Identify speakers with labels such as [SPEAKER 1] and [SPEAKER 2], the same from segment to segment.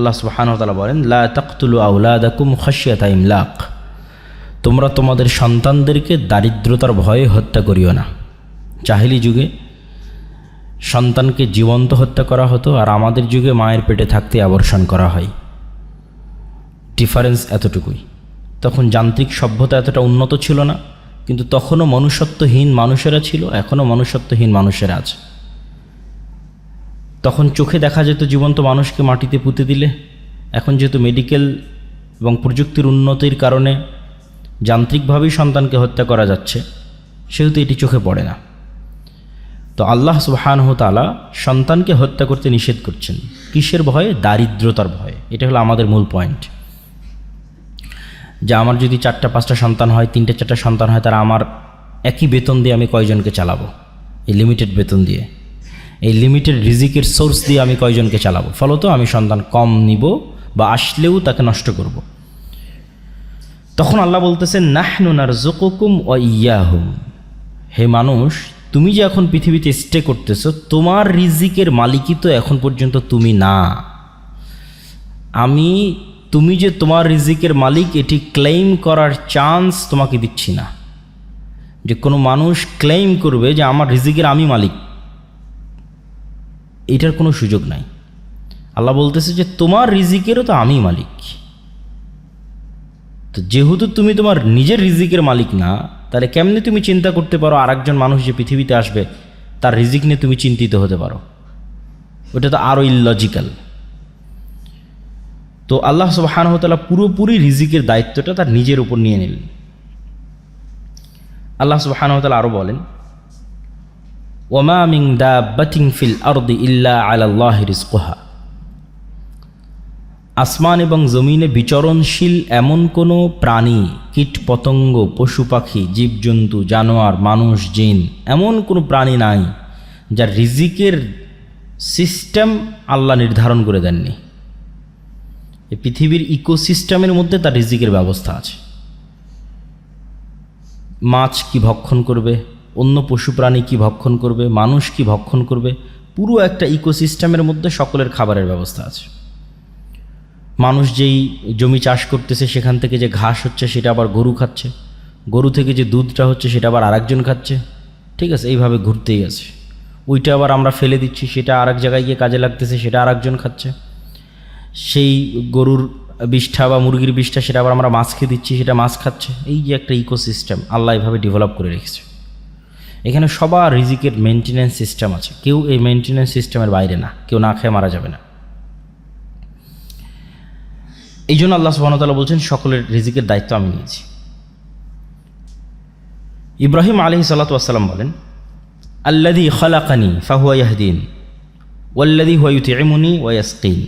[SPEAKER 1] আল্লাহ সুবহানাহু বলেন, লা আউলাদাকুম খাশিয়াতা ইমলাক। তোমরা তোমাদের সন্তানদেরকে দারিদ্রতার ভয়ে হত্যা করিও না। জাহিলি যুগে সন্তানকে জীবন্ত হত্যা করা হতো আর আমাদের যুগে মায়ের পেটে থাকতে আবর্ষণ করা হয়। ডিফারেন্স এতটুকুই। তখন যান্ত্রিক সভ্যতা এতটা উন্নত ছিল না, কিন্তু তখনও মনুষ্যত্বহীন মানুষেরা ছিল, এখনও মনুষ্যত্বহীন মানুষেরা আছে। তখন চোখে দেখা যেত জীবন্ত মানুষকে মাটিতে পুঁতে দিলে। এখন যেহেতু মেডিকেল এবং প্রযুক্তির উন্নতির কারণে যান্ত্রিকভাবেই সন্তানকে হত্যা করা যাচ্ছে, সেহেতু এটি চোখে পড়ে না। তো আল্লাহ সুবাহানহ তালা সন্তানকে হত্যা করতে নিষেধ করছেন। কিসের ভয়ে? দারিদ্রতার ভয়ে। এটা হলো আমাদের মূল পয়েন্ট। যে আমার যদি চারটা, পাঁচটা সন্তান হয়, তিনটে, চারটা সন্তান হয়, তারা আমার একই বেতন দিয়ে আমি কয়জনকে চালাবো? এই লিমিটেড বেতন দিয়ে। এই লিমিটেড রিজিকের সোর্স দিয়ে আমি কয়জনকে চালাবো? ফলত আমি সন্তান কম নিব বা আসলেও তাকে নষ্ট করব। তখন আল্লাহ বলতেছে বলতেছেন নাহনুনার জোকুম ও ইয়াহুম। হে মানুষ, তুমি যে এখন পৃথিবীতে স্টে করতেছো, তোমার রিজিকের মালিকই তো এখন পর্যন্ত তুমি না। আমি, তুমি যে তোমার রিজিকের মালিক, এটি ক্লেইম করার চান্স তোমাকে দিচ্ছি না। যে কোনো মানুষ ক্লেইম করবে যে, আমার রিজিকের আমি মালিক। এটার কোনো সুযোগ নাই। আল্লাহ বলতেছে যে, তোমার রিজিকেরও তো আমি মালিক। তো যেহেতু তুমি তোমার নিজের রিজিকের মালিক না, তাহলে কেমনি তুমি চিন্তা করতে পারো আরেকজন মানুষ যে পৃথিবীতে আসবে, তার রিজিক নিয়ে তুমি চিন্তিত হতে পারো? ওটা তো আরও ইললজিক্যাল তো আল্লাহ সুবাহানহতালা পুরোপুরি রিজিকের দায়িত্বটা তার নিজের উপর নিয়ে নিলেন। আল্লাহ সুবাহানহতালা আরও বলেন ওমা দা ফিল আরদি ইল্লা আলাল্লাহ রিজকুহা আসমান এবং জমিনে বিচরণশীল এমন কোনো প্রাণী, কীট পতঙ্গ, পশু পাখি, জীবজন্তু, জানোয়ার, মানুষ, জিন, এমন কোনো প্রাণী নাই, যার রিজিকের সিস্টেম আল্লাহ নির্ধারণ করে দেননি। পৃথিবীর ইকোসিস্টেমের মধ্যে তার রিজিকের ব্যবস্থা আছে। মাছ কি ভক্ষণ করবে? অন্য পশু প্রাণী কী ভক্ষণ করবে, মানুষ কি ভক্ষণ করবে, পুরো একটা ইকোসিস্টেমের মধ্যে সকলের খাবারের ব্যবস্থা আছে। মানুষ যেই জমি চাষ করতেছে, সেখান থেকে যে ঘাস হচ্ছে, সেটা আবার গরু খাচ্ছে। গরু থেকে যে দুধটা হচ্ছে, সেটা আবার আরেকজন খাচ্ছে। ঠিক আছে, এইভাবে ঘুরতেই আছে। ওইটা আবার আমরা ফেলে দিচ্ছি, সেটা আরেক জায়গায় গিয়ে কাজে লাগতেছে, সেটা আরেকজন খাচ্ছে। সেই গরুর বিষ্ঠা বা মুরগির বিষ্ঠা সেটা আবার আমরা মাছ খেয়ে দিচ্ছি, সেটা মাছ খাচ্ছে। এই যে একটা ইকোসিস্টেম, আল্লাহ এভাবে ডেভেলপ করে রেখেছে। এখানে সবার রিজিকের মেনটেন্যান্স সিস্টেম আছে। কেউ এই মেনটেন্যান্স সিস্টেমের বাইরে না, কেউ না খেয়ে মারা যাবে না। এই জন্য আল্লাহ সুবাহতাল্লাহ বলছেন, সকলের রিজিকের দায়িত্ব আমি নিয়েছি। ইব্রাহিম আলহি সাল্লাতাম বলেন আল্লাদি খালাকানি ফাহুয়া ইয়াহদিন ওয়াল্লাদি হুয়াইউতি এমুনি ওয়াইয়াসকিন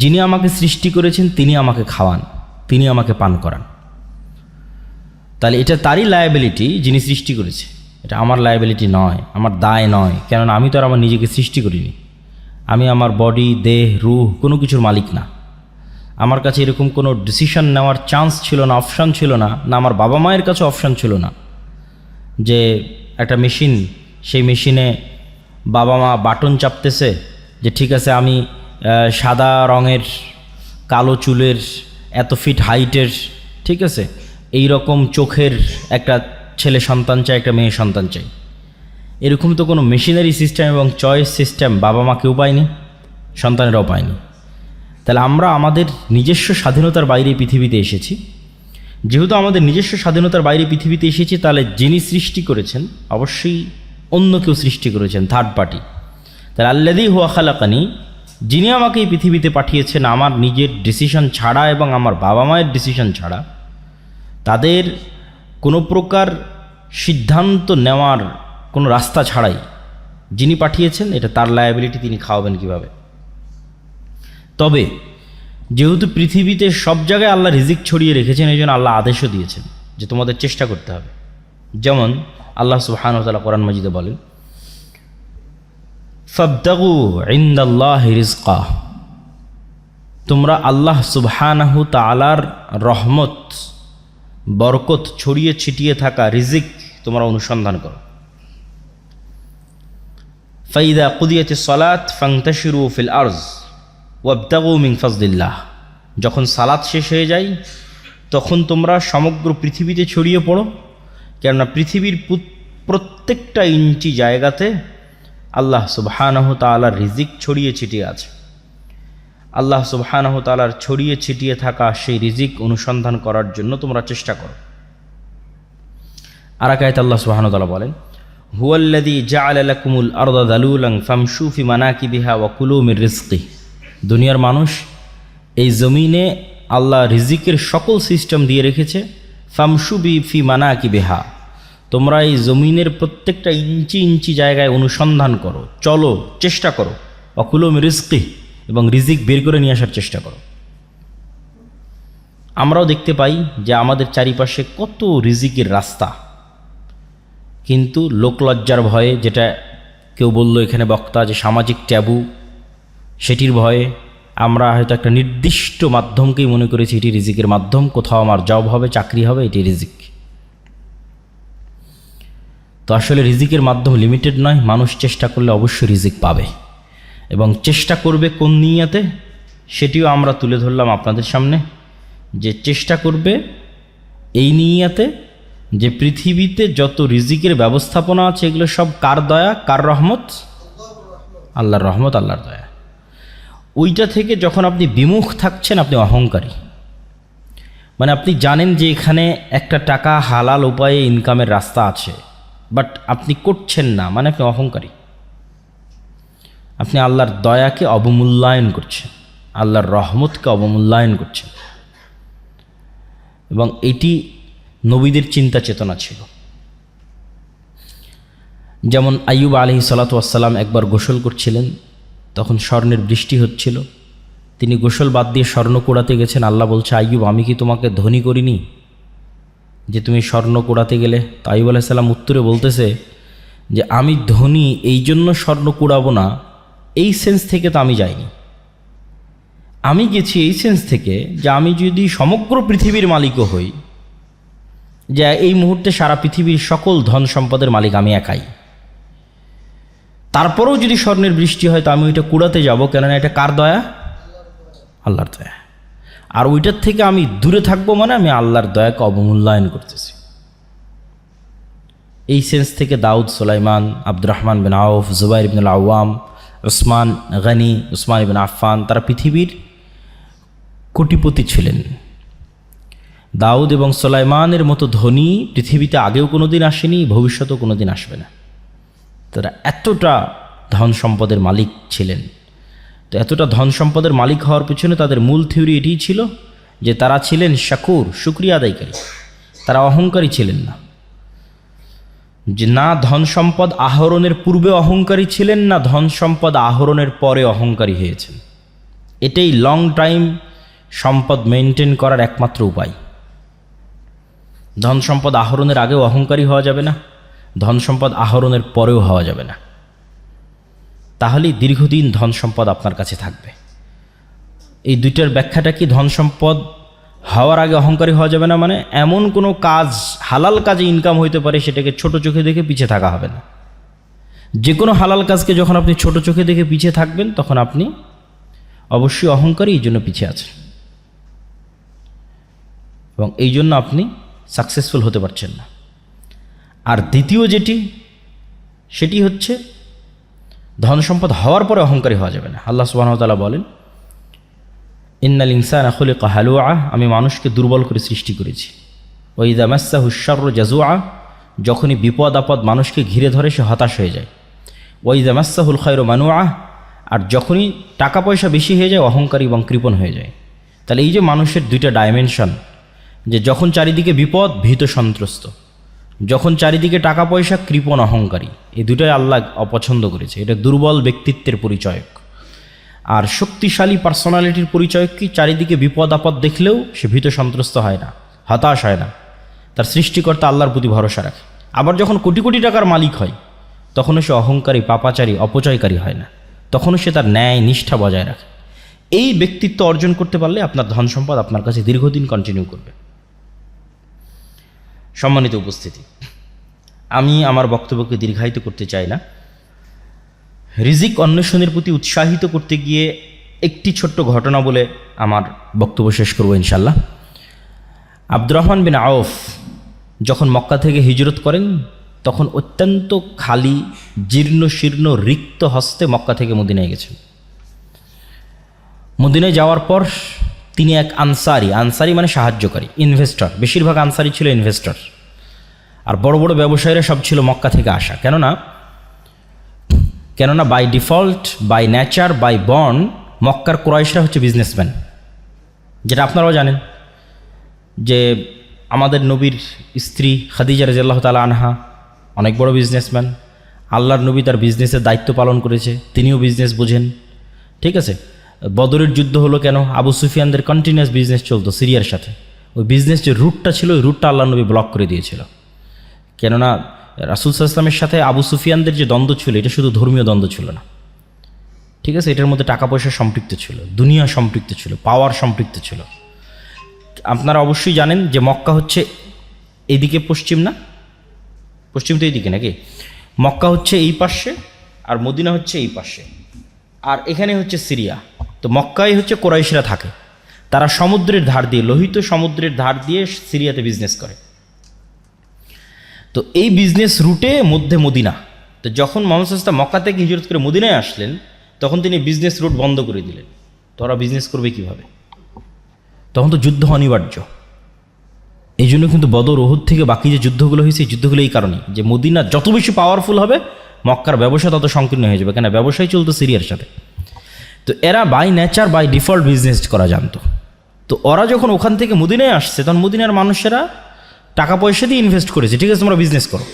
[SPEAKER 1] যিনি আমাকে সৃষ্টি করেছেন, তিনি আমাকে খাওয়ান, তিনি আমাকে পান করান। তাহলে এটা তারই লায়াবিলিটি যিনি সৃষ্টি করেছে। এটা আমার লায়াবিলিটি নয়, আমার দায় নয়, কেননা আমি তো আর আমার নিজেকে সৃষ্টি করিনি। আমি আমার বডি দেহ, রুহ কোনো কিছুর মালিক না। আমার কাছে এরকম কোনো ডিসিশন নেওয়ার চান্স ছিল না অপশান ছিল না না আমার বাবা মায়ের কাছে অপশান ছিল না যে একটা মেশিন সেই মেশিনে বাবা মা বাটন চাপতেছে যে ঠিক আছে আমি সাদা রঙের, কালো চুলের, এত ফিট হাইটের ঠিক আছে? এই রকম চোখের একটা ছেলে সন্তান চায়, একটা মেয়ে সন্তান চাই এরকম তো কোনো মেশিনারি সিস্টেম এবং চয়েস সিস্টেম বাবা মা কেউ পায়নি, সন্তানেরাও পায়নি। তাহলে আমরা আমাদের নিজস্ব স্বাধীনতার বাইরে পৃথিবীতে এসেছি। যেহেতু আমাদের নিজস্ব স্বাধীনতার বাইরে পৃথিবীতে এসেছি, তাহলে যিনি সৃষ্টি করেছেন, অবশ্যই অন্য কেউ সৃষ্টি করেছেন থার্ড পার্টি তাহলে আল্লাদি হুয়া খালাকানি, যিনি আমাকে এই পৃথিবীতে পাঠিয়েছেন, আমার নিজের ডিসিশন ছাড়া এবং আমার বাবা মায়ের ডিসিশন ছাড়া, তাদের কোনো প্রকার সিদ্ধান্ত নেওয়ার কোনো রাস্তা ছাড়াই যিনি পাঠিয়েছেন, এটা তার লায়াবিলিটি তিনি খাওয়াবেন কীভাবে? তবে যেহেতু পৃথিবীতে সব জায়গায় আল্লাহ রিজিক ছড়িয়ে রেখেছেন, এই জন্য আল্লাহ আদেশও দিয়েছেন যে তোমাদের চেষ্টা করতে হবে। যেমন আল্লাহ সুহানতালা কোরআন মজিদে বলেন, ফবদাগু ইন্দাল্লাহ রিজকা তোমরা আল্লাহ সুবহানাহু তালার রহমত, বরকত ছড়িয়ে ছিটিয়ে থাকা রিজিক তোমরা অনুসন্ধান করো। ফাইদা কুদিয়াতে সলাত ফাংতাশিরু ফিল আর্জ ওয়াবদাগু মিং ফজলিল্লাহ। যখন সালাদ শেষ হয়ে যায়, তখন তোমরা সমগ্র পৃথিবীতে ছড়িয়ে পড়ো, কেননা পৃথিবীর প্রত্যেকটা ইঞ্চি জায়গাতে আল্লাহ সুবহানাহ তাআলার রিজিক ছড়িয়ে ছিটিয়ে আছে। আল্লাহ সুবহানাহ তাআলার ছড়িয়ে ছিটিয়ে থাকা সেই রিজিক অনুসন্ধান করার জন্য তোমরা চেষ্টা করো। আর আল্লাহ সুবহানাহু তাআলা বলেন জাআলা লাকুমুল আরদা দালুলান ফামশু ফি মানাকিবিহা ওয়া কুলু মির রিজকি। দুনিয়ার মানুষ এই জমিনে আল্লাহ রিজিকের সকল সিস্টেম দিয়ে রেখেছে, ফামশু বি ফি মানাকিবিহা। তোমরা এই জমিনের প্রত্যেকটা ইঞ্চি ইঞ্চি জায়গায় অনুসন্ধান করো, চলো, চেষ্টা করো অকুলম রিজকি, এবং রিজিক বের করে নিয়ে আসার চেষ্টা করো। আমরাও দেখতে পাই যে আমাদের চারিপাশে কত রিজিকের রাস্তা। কিন্তু লোকলজ্জার ভয়ে যেটা কেউ বলল এখানে বক্তা যে সামাজিক ট্যাবু, সেটির ভয়ে আমরা হয়তো একটা নির্দিষ্ট মাধ্যমকেই মনে করেছি এটি রিজিকের মাধ্যম, কোথাও আমার জব হবে, চাকরি হবে, এটি রিজিক। তো আসলে রিজিকের মাধ্যম লিমিটেড নয়, মানুষ চেষ্টা করলে অবশ্যই রিজিক পাবে। এবং চেষ্টা করবে কোন নিয়াতে, সেটিও আমরা তুলে ধরলাম আপনাদের সামনে, যে চেষ্টা করবে এই নিয়াতে যে পৃথিবীতে যত রিজিকের ব্যবস্থাপনা আছে, এগুলো সব কার দয়া, কার রহমত? আল্লাহর রহমত, আল্লাহর দয়া। ওইটা থেকে যখন আপনি বিমুখ থাকছেন, আপনি অহংকারী। মানে আপনি জানেন যে এখানে একটা টাকা হালাল উপায়ে ইনকামের রাস্তা আছে বাট আপনি করছেন না মানে আপনি অহংকারী। আপনি আল্লাহর দয়াকে অবমূল্যায়ন করছেন, আল্লাহর রহমতকে অবমূল্যায়ন করছেন। এবং এটি নবীদের চিন্তা চেতনা ছিল। যেমন আইয়ুব আলহি সালাতাম একবার গোসল করছিলেন, তখন স্বর্ণের বৃষ্টি হচ্ছিল। তিনি গোসল বাদ দিয়ে স্বর্ণ কুড়াতে গেছেন। আল্লাহ বলছে, আইয়ুব, আমি কি তোমাকে ধনী করিনি? যে তুমি স্বর্ণ কুড়াতে গেলে? তো আইব আলাইসাল্লাম উত্তরে বলতেছে যে, আমি ধনী, এই জন্য স্বর্ণ কুড়াবো না। এই সেন্স থেকে তো আমি যাইনি। আমি গেছি এই সেন্স থেকে যে, আমি যদি সমগ্র পৃথিবীর মালিকও হই যে এই মুহূর্তে সারা পৃথিবীর সকল ধন সম্পদের মালিক আমি একাই। তারপরেও যদি স্বর্ণের বৃষ্টি হয় তো আমি ওইটা কুড়াতে যাব, কেননা এটা কার দয়া? আল্লাহর দয়া। আর ওইটার থেকে আমি দূরে থাকব মানে আমি আল্লাহর দয়াকে অবমূল্যায়ন করতেছি। এই সেন্স থেকে দাউদ, সোলাইমান আব্দুর রহমান বিন আউফ, জুবাইর বিন আওয়াম ওসমান গানি ওসমান বিন আফফান, তারা পৃথিবীর কোটিপতি ছিলেন। দাউদ এবং সোলাইমানের মতো ধনী পৃথিবীতে আগেও কোনো দিন আসেনি, ভবিষ্যতেও কোনো দিন আসবে না। তারা এতটা ধন সম্পদের মালিক ছিলেন। তো এতটা ধন সম্পদের মালিক হওয়ার পিছনে তাদের মূল থিওরি এটিই ছিল যে তারা ছিলেন শাকুর, শুক্রিয়া আদায়কারী। তারা অহংকারী ছিলেন না। যে না ধন সম্পদ আহরণের পূর্বে অহংকারী ছিলেন, না ধন সম্পদ আহরণের পরে অহংকারী হয়েছেন। এটাই লং টাইম সম্পদ মেনটেন করার একমাত্র উপায়। ধন সম্পদ আহরণের আগেও অহংকারী হওয়া যাবে না ধন সম্পদ আহরণের পরেও হওয়া যাবে না। তাহলেই দীর্ঘদিন ধন সম্পদ আপনার কাছে থাকবে। এই দুইটার ব্যাখ্যাটা কি ধন সম্পদ হওয়ার আগে অহংকারী হওয়া যাবে না মানে এমন কোনো কাজ, হালাল কাজে ইনকাম হইতে পারে সেটাকে ছোট চোখে দেখে পিছিয়ে থাকা হবে না। যে কোনো হালাল কাজকে যখন আপনি ছোট চোখে দেখে পিছিয়ে থাকবেন, তখন আপনি অবশ্যই অহংকারী এই জন্য পিছিয়ে আছেন। এবং এই জন্য আপনি সাকসেসফুল হতে পারছেন না। আর দ্বিতীয় যেটি, সেটি হচ্ছে ধন সম্পদ হওয়ার পরে অহংকারী হওয়া যাবে না। আল্লাহ সুবাহতালা বলেন, ইন্নাল ইনসান আখলে কাহালুয়া আমি মানুষকে দুর্বল করে সৃষ্টি করেছি। ওইদা মাসা হুসার জাজুয়া যখনই বিপদ আপদ মানুষকে ঘিরে ধরে সে হতাশ হয়ে যায়। ওইদা মাসাহুল খৈর মানুয়া আর যখনই টাকা পয়সা বেশি হয়ে যায়, অহংকারী এবং কৃপণ হয়ে যায়। তাহলে এই যে মানুষের দুইটা ডাইমেনশন যে যখন চারিদিকে বিপদ, ভীত সন্ত্রস্ত। যখন চারিদিকে টাকা পয়সা কৃপণ, অহংকারী। এই দুটোই আল্লাহ অপছন্দ করেছে। এটা দুর্বল ব্যক্তিত্বের পরিচয়ক। আর শক্তিশালী পার্সোনালিটির পরিচয় কি? চারিদিকে বিপদ, আপদ দেখলেও সে ভীত, সন্ত্রস্ত হয় না, হতাশ হয় না। তার সৃষ্টিকর্তা আল্লাহর প্রতি ভরসা রাখে। আবার যখন কোটি কোটি টাকার মালিক হয়, তখনও সে অহংকারী, পাপাচারী, অপচয়কারী হয় না। তখনও সে তার ন্যায়, নিষ্ঠা বজায় রাখে। এই ব্যক্তিত্ব অর্জন করতে পারলে আপনার ধন সম্পদ আপনার কাছে দীর্ঘদিন কন্টিনিউ করবে। সম্মানিত উপস্থিতি। আমি আমার বক্তব্যকে দীর্ঘায়িত করতে চাই না। রিজিক অন্বেষণের প্রতি উৎসাহিত করতে গিয়ে একটি ছোট্ট ঘটনা বলে আমার বক্তব্য শেষ করব ইনশাল্লাহ আব্দুর রহমান বিন আউফ যখন মক্কা থেকে হিজরত করেন, তখন অত্যন্ত খালি, জীর্ণ, শীর্ণ, রিক্ত হস্তে মক্কা থেকে মদিনায় গেছেন। মদিনায় যাওয়ার পর তিনি এক আনসারি আনসারি মানে সাহায্যকারী ইনভেস্টর বেশিরভাগ আনসারি ছিল ইনভেস্টর আর বড় বড় ব্যবসায়ীরা সব ছিল মক্কা থেকে আসা। কেননা কেননা by default by nature by বন মক্কার ক্রয়েশরা হচ্ছে বিজনেসম্যান যেটা আপনারাও জানেন যে আমাদের নবীর স্ত্রী খাদিজা রাজিয়াল্লাহ তালা আনহা অনেক বড় বিজনেসম্যান আল্লাহর নবী তার বিজনেসের দায়িত্ব পালন করেছে, তিনিও বিজনেস বোঝেন। ঠিক আছে? বদরের যুদ্ধ হলো কেন? আবু সুফিয়ানদের কন্টিনিউয়াস বিজনেস চলতো সিরিয়ার সাথে। ওই বিজনেস যে রুটটা ছিল, ওই রুটটা আল্লাহ নবী ব্লক করে দিয়েছিল। কেননা, রাসুল সাল্লামের সাথে আবু সুফিয়ানদের যে দ্বন্দ্ব ছিল, এটা শুধু ধর্মীয় দ্বন্দ্ব ছিল না। ঠিক আছে? এটার মধ্যে টাকা পয়সা সম্পৃক্ত ছিল, দুনিয়া সম্পৃক্ত ছিল পাওয়ার সম্পৃক্ত ছিল। আপনারা অবশ্যই জানেন যে মক্কা হচ্ছে এইদিকে পশ্চিম না? পশ্চিম তো এইদিকে নাকি? মক্কা হচ্ছে এই পাশে আর মদিনা হচ্ছে এই পাশে। আর এখানে হচ্ছে সিরিয়া। তো মক্কায় হচ্ছে কোরাইশরা থাকে। তারা সমুদ্রের ধার দিয়ে, লোহিত সমুদ্রের ধার দিয়ে সিরিয়াতে বিজনেস করে। তো এই বিজনেস রুটে মধ্যে মদিনা। তো যখন মোহাম্মদ সাল্লাম মক্কা থেকে হিজরত করে মদিনায় আসলেন, তখন তিনি বিজনেস রুট বন্ধ করে দিলেন। তো ওরা বিজনেস করবে কীভাবে? তখন তো যুদ্ধ অনিবার্য। এই জন্য কিন্তু বদর ওহুদ থেকে বাকি যে যুদ্ধগুলো হয়েছে, এই যুদ্ধগুলো এই কারণে যে মদিনা যত বেশি পাওয়ারফুল হবে, মক্কার ব্যবসা তত সংকীর্ণ হয়ে যাবে। কেন? ব্যবসায় চলতো সিরিয়ার সাথে। তো এরা by nature by default business করা জানতো। তো ওরা যখন ওখান থেকে মদিনায় আসছে, তখন মদিনার মানুষেরা টাকা পয়সা দিয়ে ইনভেস্ট করেছে। ঠিক আছে, তোমরা বিজনেস করো।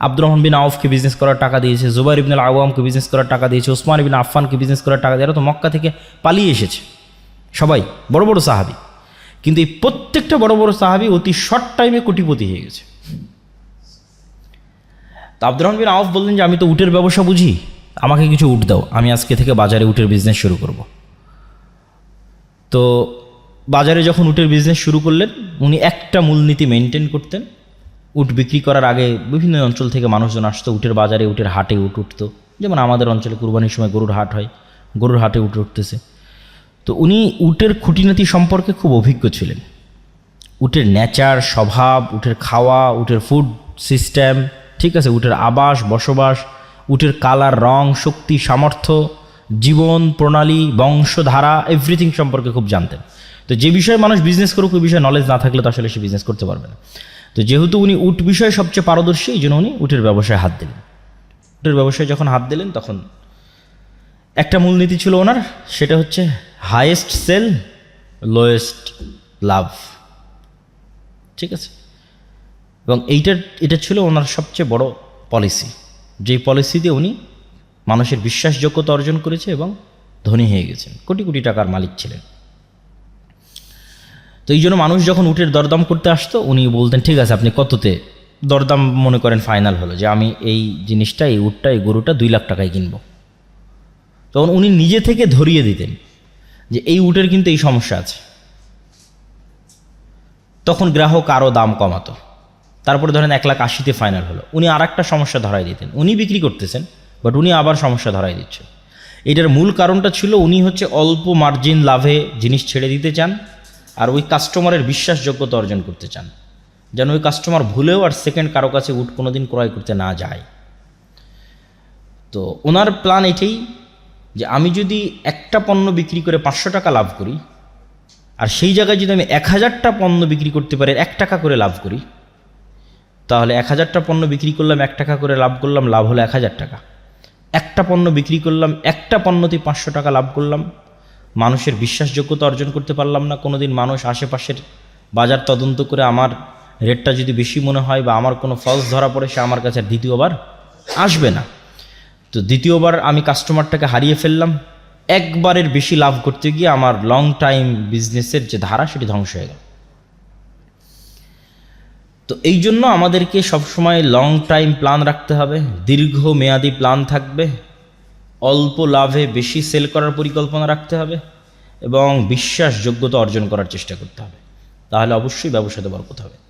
[SPEAKER 1] আব্দুর রহমান বিন আউফকে বিজনেস করার টাকা দিয়েছে, জুবাইর ইবিন আওয়ামকে বিজনেস করার টাকা দিয়েছে, ওসমান ইবিন আফফানকে বিজনেস করার টাকা দিয়ে। এরা তো মক্কা থেকে পালিয়ে এসেছে। সবাই, বড় বড় সাহাবি। কিন্তু এই প্রত্যেকটা বড় বড় সাহাবি অতি শর্ট টাইমে কোটিপতি হয়ে গেছে। তো আব্দুর রহমান বিন আউফ বললেন যে, আমি তো উটের ব্যবসা বুঝি। আমাকে কিছু উঠ দাও, আমি আজকে থেকে বাজারে উটের বিজনেস শুরু করব। তো বাজারে যখন উটের বিজনেস শুরু করলেন, উনি একটা মূলনীতি মেনটেন করতেন, উট বিক্রি করার আগে বিভিন্ন অঞ্চল থেকে মানুষজন আসতো, উটের বাজারে উটের হাটে উট উঠতো। যেমন আমাদের অঞ্চলে কুরবানির সময় গরুর হাট হয়, গরুর হাটে উট উঠতেছে। তো উনি উটের খুঁটিনাতি সম্পর্কে খুব অভিজ্ঞ ছিলেন। উটের নেচার, স্বভাব, উটের খাওয়া, উটের ফুড সিস্টেম ঠিক আছে, উটের আবাস, বসবাস উটের কালার, রং, শক্তি, সামর্থ্য, জীবন, প্রণালী, বংশধারা এভরিথিং সম্পর্কে খুব জানতেন। তো যে বিষয়ে মানুষ বিজনেস করুক, ওই বিষয়ে নলেজ না থাকলে তো আসলে সে বিজনেস করতে পারবে না। তো যেহেতু উনি উট বিষয়ে সবচেয়ে পারদর্শী, এই জন্য উনি উটের ব্যবসায় হাত দিলেন। উটের ব্যবসায় যখন হাত দিলেন, তখন একটা মূলনীতি ছিল ওনার, সেটা হচ্ছে হায়েস্ট সেল লোয়েস্ট লাভ। ঠিক আছে? এবং এইটার, এটা ছিল ওনার সবচেয়ে বড় পলিসি যেই পলিসি দিয়ে উনি মানুষের বিশ্বাসযোগ্যতা অর্জন করেছে এবং ধনী হয়ে গেছেন। কোটি কোটি টাকার মালিক ছিলেন। তো এই জন্য মানুষ যখন উটের দরদাম করতে আসতো, উনি বলতেন, ঠিক আছে, আপনি কততে দরদাম মনে করেন ফাইনাল হলো যে আমি এই জিনিসটা, এই উটটা, এই গরুটা দুই লাখ টাকায় কিনব। তখন উনি নিজে থেকে ধরিয়ে দিতেন যে এই উটের কিন্তু এই সমস্যা আছে। তখন গ্রাহক আরও দাম কমাতো। তারপরে ধরেন এক লাখ আশিতে ফাইনাল হলো। উনি আর একটা সমস্যা ধরাই দিতেন। উনি বিক্রি করতেছেন বাট উনি আবার সমস্যা ধরাই দিচ্ছেন এটার মূল কারণটা ছিল উনি হচ্ছে অল্প মার্জিন লাভে জিনিস ছেড়ে দিতে চান আর ওই কাস্টমারের বিশ্বাসযোগ্যতা অর্জন করতে চান। যেন ওই কাস্টমার ভুলেও আর সেকেন্ড কারও কাছে উট কোনো দিন ক্রয় করতে না যায়। তো ওনার প্ল্যান এটাই যে আমি যদি একটা পণ্য বিক্রি করে পাঁচশো টাকা লাভ করি, আর সেই জায়গায় যদি আমি এক হাজারটা পণ্য বিক্রি করতে পারি, এক টাকা করে লাভ করি তাহলে এক হাজারটা পণ্য বিক্রি করলাম, এক টাকা করে লাভ করলাম, লাভ হলো এক হাজার টাকা। একটা পণ্য বিক্রি করলাম, একটা পণ্যতে পাঁচশো টাকা লাভ করলাম। মানুষের বিশ্বাসযোগ্যতা অর্জন করতে পারলাম না। কোনো দিন মানুষ আশেপাশের বাজার তদন্ত করে আমার রেটটা যদি বেশি মনে হয় বা আমার কোনো ফলস ধরা পড়ে, সে আমার কাছে দ্বিতীয়বার আসবে না। তো দ্বিতীয়বার আমি কাস্টমারটাকে হারিয়ে ফেললাম। একবারের বেশি লাভ করতে গিয়ে আমার লং টাইম বিজনেসের যে ধারা, সেটি ধ্বংস হয়ে গেল। তো এই জন্য আমাদেরকে সবসময় লং টাইম প্ল্যান রাখতে হবে দীর্ঘ মেয়াদি প্ল্যান থাকবে, অল্প লাভে বেশি সেল করার পরিকল্পনা রাখতে হবে এবং বিশ্বাসযোগ্যতা অর্জন করার চেষ্টা করতে হবে। তাহলে অবশ্যই ব্যবসাতে বরকত হবে।